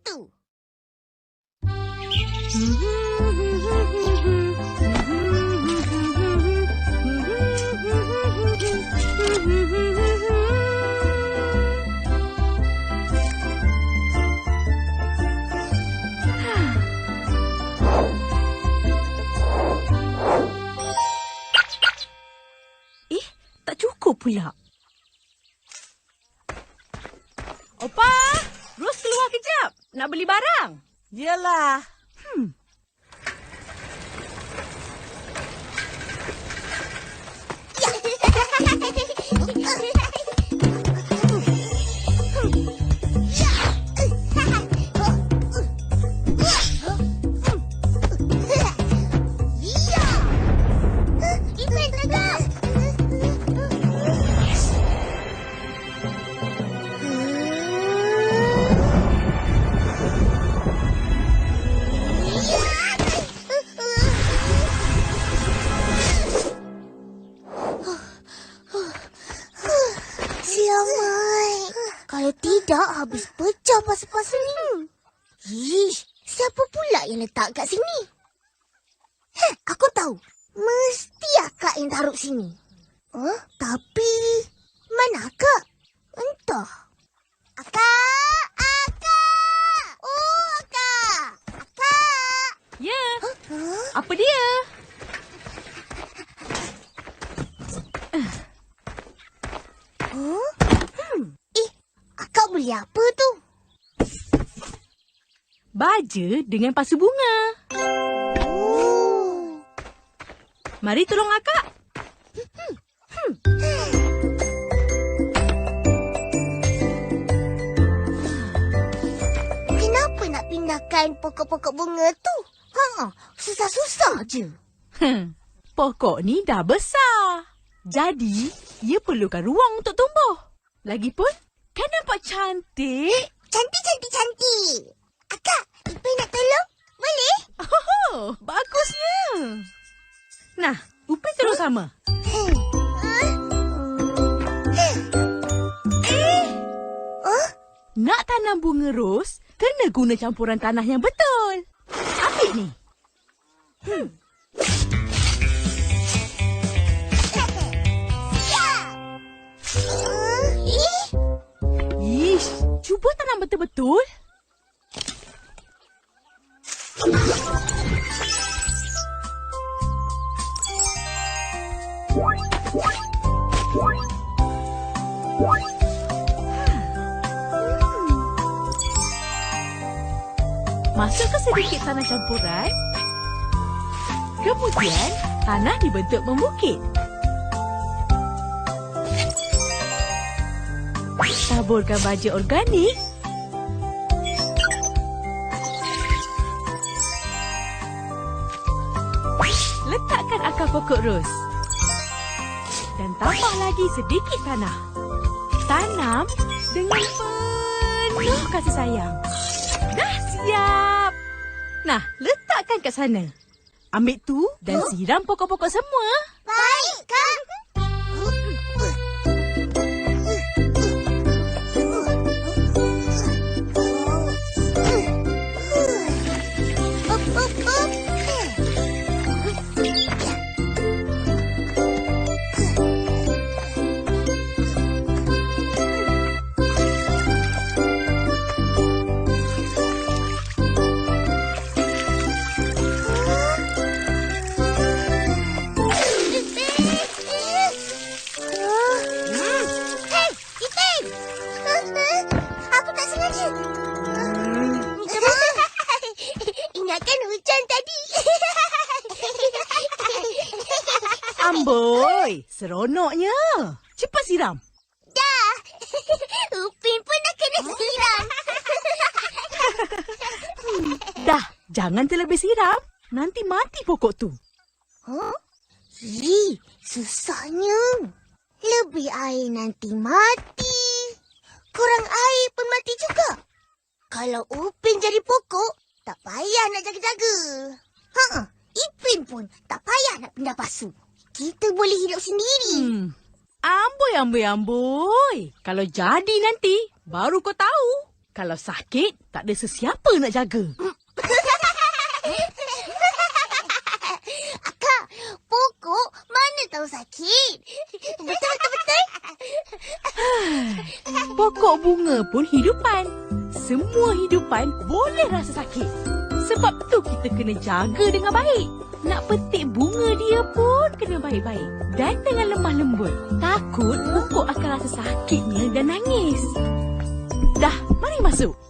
tu. Eh, tak cukup pula. Opa, keluar kejap. Nak beli barang. Yelah. Dia. tidak, habis pecah pasu-pasu ni. Ish, siapa pula yang letak kat sini? Heh, aku tahu. Mesti akak yang taruh sini. Huh? Tapi, mana akak? Entah. Akak! Akak! Oh, akak! Akak! Ya, Huh? apa dia? Huh? Hmm. Eh, akak beli apa tu? Baja dengan pasu bunga. Oh. Mari tolong akak. Kenapa nak pindahkan pokok-pokok bunga tu? Ha, susah-susah je. Hmm, pokok ni dah besar. Jadi, ia perlukan ruang untuk tumbuh. Lagipun, kan nampak cantik? Cantik, cantik, cantik. Akak, Ipin nak tolong? Boleh? Oh, bagusnya. Nah, Upin terus sama. Hmm. Eh? Oh, Nak tanam bunga ros, kena guna campuran tanah yang betul. Ambil ni. siap. Ish, cuba tanam betul-betul. Masukkan sedikit tanah campuran. Kemudian, tanah dibentuk membukit. Taburkan baja organik. Letakkan akar pokok ros. Dan tambah lagi sedikit tanah. Tanam dengan penuh kasih sayang. Dah siap. Nah, letakkan kat sana. Ambil tu dan siram pokok-pokok semua. Baik, Kak. Amboi, seronoknya. Cepat siram. Dah. Upin pun dah kena siram. Dah, jangan terlebih siram. Nanti mati pokok tu. Huh? Ih, susahnya. Lebih air nanti mati. Kurang air pun mati juga. Kalau Upin jadi pokok, tak payah nak jaga-jaga. Ha, Ipin pun tak payah nak pindah pasu. Kita boleh hidup sendiri. Hmm. Amboi, amboi, amboi. Kalau jadi nanti, baru kau tahu. Kalau sakit, tak ada sesiapa nak jaga. Akak, pokok mana tahu sakit? Betul, betul, betul. Pokok bunga pun hidupan. Semua hidupan boleh rasa sakit. Sebab tu kita kena jaga dengan baik. Nak petik bunga dia pun kena baik-baik. Dan dengan lemah lembut. Takut pokok akan rasa sakitnya dan nangis. Dah, mari masuk.